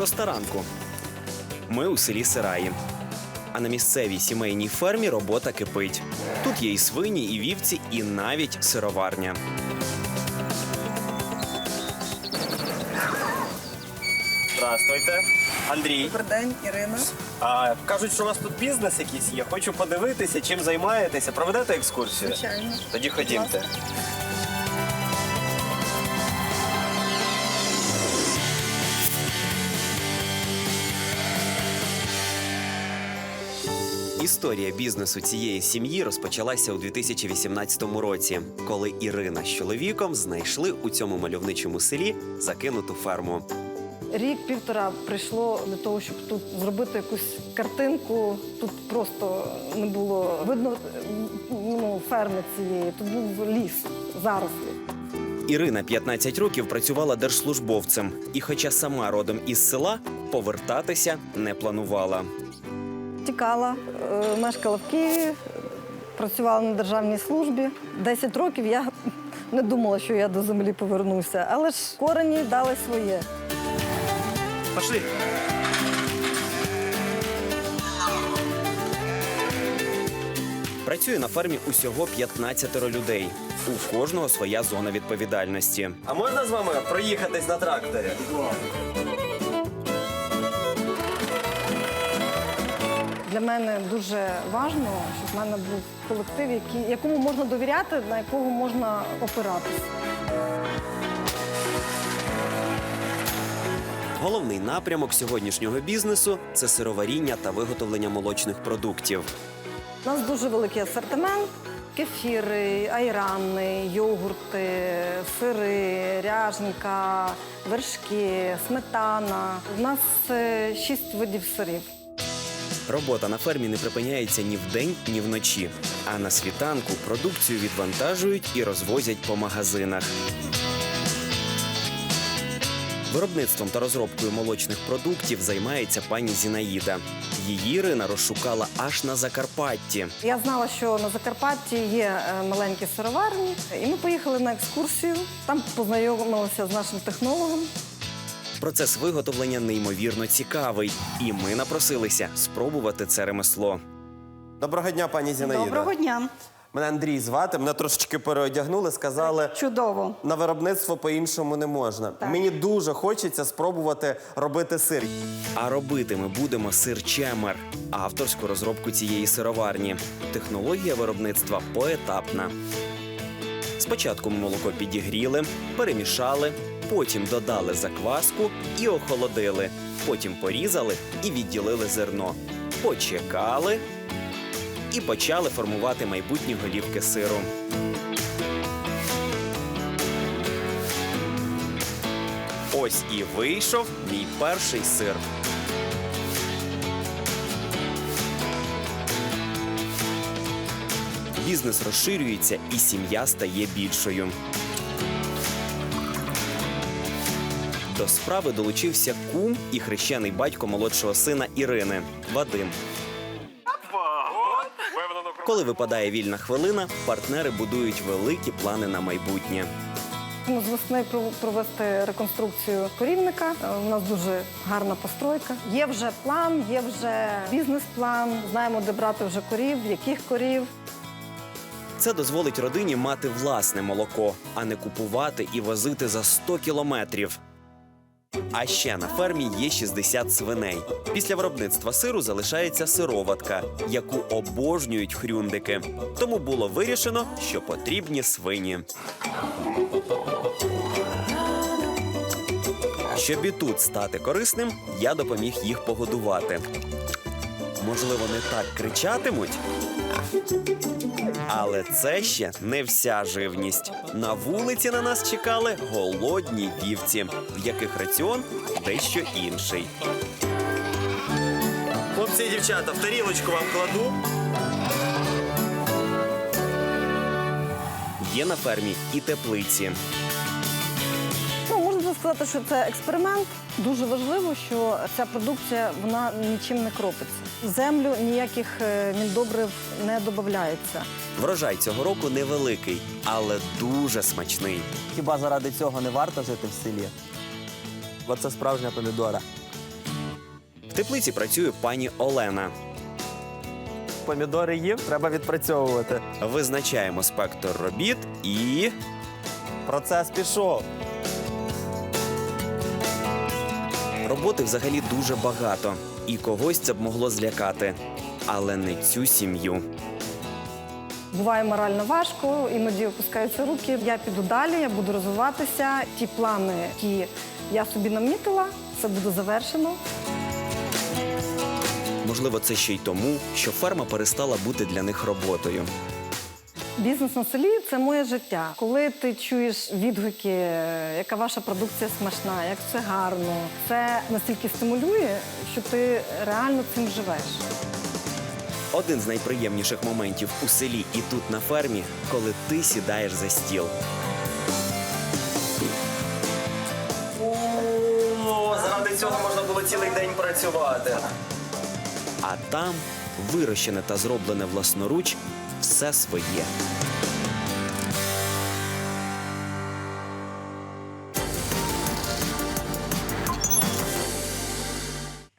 Шоста ранку. Ми у селі Сираї. А на місцевій сімейній фермі робота кипить. Тут є і свині, і вівці, і навіть сироварня. Здравствуйте, Андрій. Добрий день, Ірина. А, кажуть, що у вас тут бізнес якийсь є. Хочу подивитися, чим займаєтеся. Проведете екскурсію? Звичайно. Тоді ходімте. Історія бізнесу цієї сім'ї розпочалася у 2018 році, коли Ірина з чоловіком знайшли у цьому мальовничому селі закинуту ферму. Рік-півтора прийшло для того, щоб тут зробити якусь картинку. Тут просто не було видно ну, ферми цієї. Тут був ліс, зарослі. Ірина 15 років працювала держслужбовцем, і, хоча сама родом із села, повертатися не планувала. Тікала, е, мешкала в Києві, працювала на державній службі. Десять років я не думала, що я до землі повернуся, але ж корені дали своє. Пошли. Працює на фермі усього 15 людей. У кожного своя зона відповідальності. А можна з вами проїхатись на тракторі? Для мене дуже важливо, щоб в мене був колектив, який, якому можна довіряти, на якого можна опиратися. Головний напрямок сьогоднішнього бізнесу це сироваріння та виготовлення молочних продуктів. У нас дуже великий асортимент. Кефіри, айрани, йогурти, сири, ряженка, вершки, сметана. У нас е, шість видів сирів. Робота на фермі не припиняється ні вдень, ні вночі. А на світанку продукцію відвантажують і розвозять по магазинах. Виробництвом та розробкою молочних продуктів займається пані Зінаїда. Її Ірина розшукала аж на Закарпатті. Я знала, що на Закарпатті є е, маленькі сироварні, і ми поїхали на екскурсію. Там познайомилися з нашим технологом. Процес виготовлення неймовірно цікавий, і ми напросилися спробувати це ремесло. Доброго дня, пані Зінаїда. Доброго дня. Мене Андрій звати, мене трошечки переодягнули, сказали, Чудово. на виробництво по-іншому не можна. Мені дуже хочеться спробувати робити сир. А робити ми будемо сир чемер, авторську розробку цієї сироварні. Технологія виробництва поетапна. Спочатку ми молоко підігріли, перемішали, потім додали закваску і охолодили. Потім порізали і відділили зерно. Почекали і почали формувати майбутні голівки сиру. Ось і вийшов мій перший сир. Бізнес розширюється і сім'я стає більшою. До справи долучився кум і хрещений батько молодшого сина Ірини Вадим. Коли випадає вільна хвилина, партнери будують великі плани на майбутнє. З весни про- провести реконструкцію корівника. Е, У нас дуже гарна постройка. Є вже план, є вже бізнес-план. Знаємо, де брати вже корів, яких корів. Це дозволить родині мати власне молоко, а не купувати і возити за 100 кілометрів. А ще на фермі є 60 свиней. Після виробництва сиру залишається сироватка, яку обожнюють хрюндики. Тому було вирішено, що потрібні свині. Щоб і тут стати корисним, я допоміг їх погодувати. Можливо, не так кричатимуть, але це ще не вся живність. На вулиці на нас чекали голодні вівці, в яких раціон дещо інший. Хлопці дівчата, в тарілочку вам кладу. Є на фермі і теплиці. Сказати, що це експеримент. Дуже важливо, що ця продукція вона нічим не кропиться. Землю ніяких е, міндобрив не додається. Врожай цього року невеликий, але дуже смачний. Хіба заради цього не варто жити в селі? Бо це справжня помідора. В теплиці працює пані Олена. Помідори їм, треба відпрацьовувати. Визначаємо спектр робіт і Процес пішов. Роботи взагалі дуже багато. І когось це б могло злякати. Але не цю сім'ю. Буває морально важко, іноді опускаються руки. Я піду далі, я буду розвиватися. Ті плани, які я собі намітила, це буде завершено. Можливо, це ще й тому, що ферма перестала бути для них роботою. Бізнес на селі це моє життя. Коли ти чуєш відгуки, яка ваша продукція смачна, як все гарно, це настільки стимулює, що ти реально цим живеш. Один з найприємніших моментів у селі і тут на фермі, коли ти сідаєш за стіл. О, заради цього можна було цілий день працювати. А там вирощене та зроблене власноруч все своє.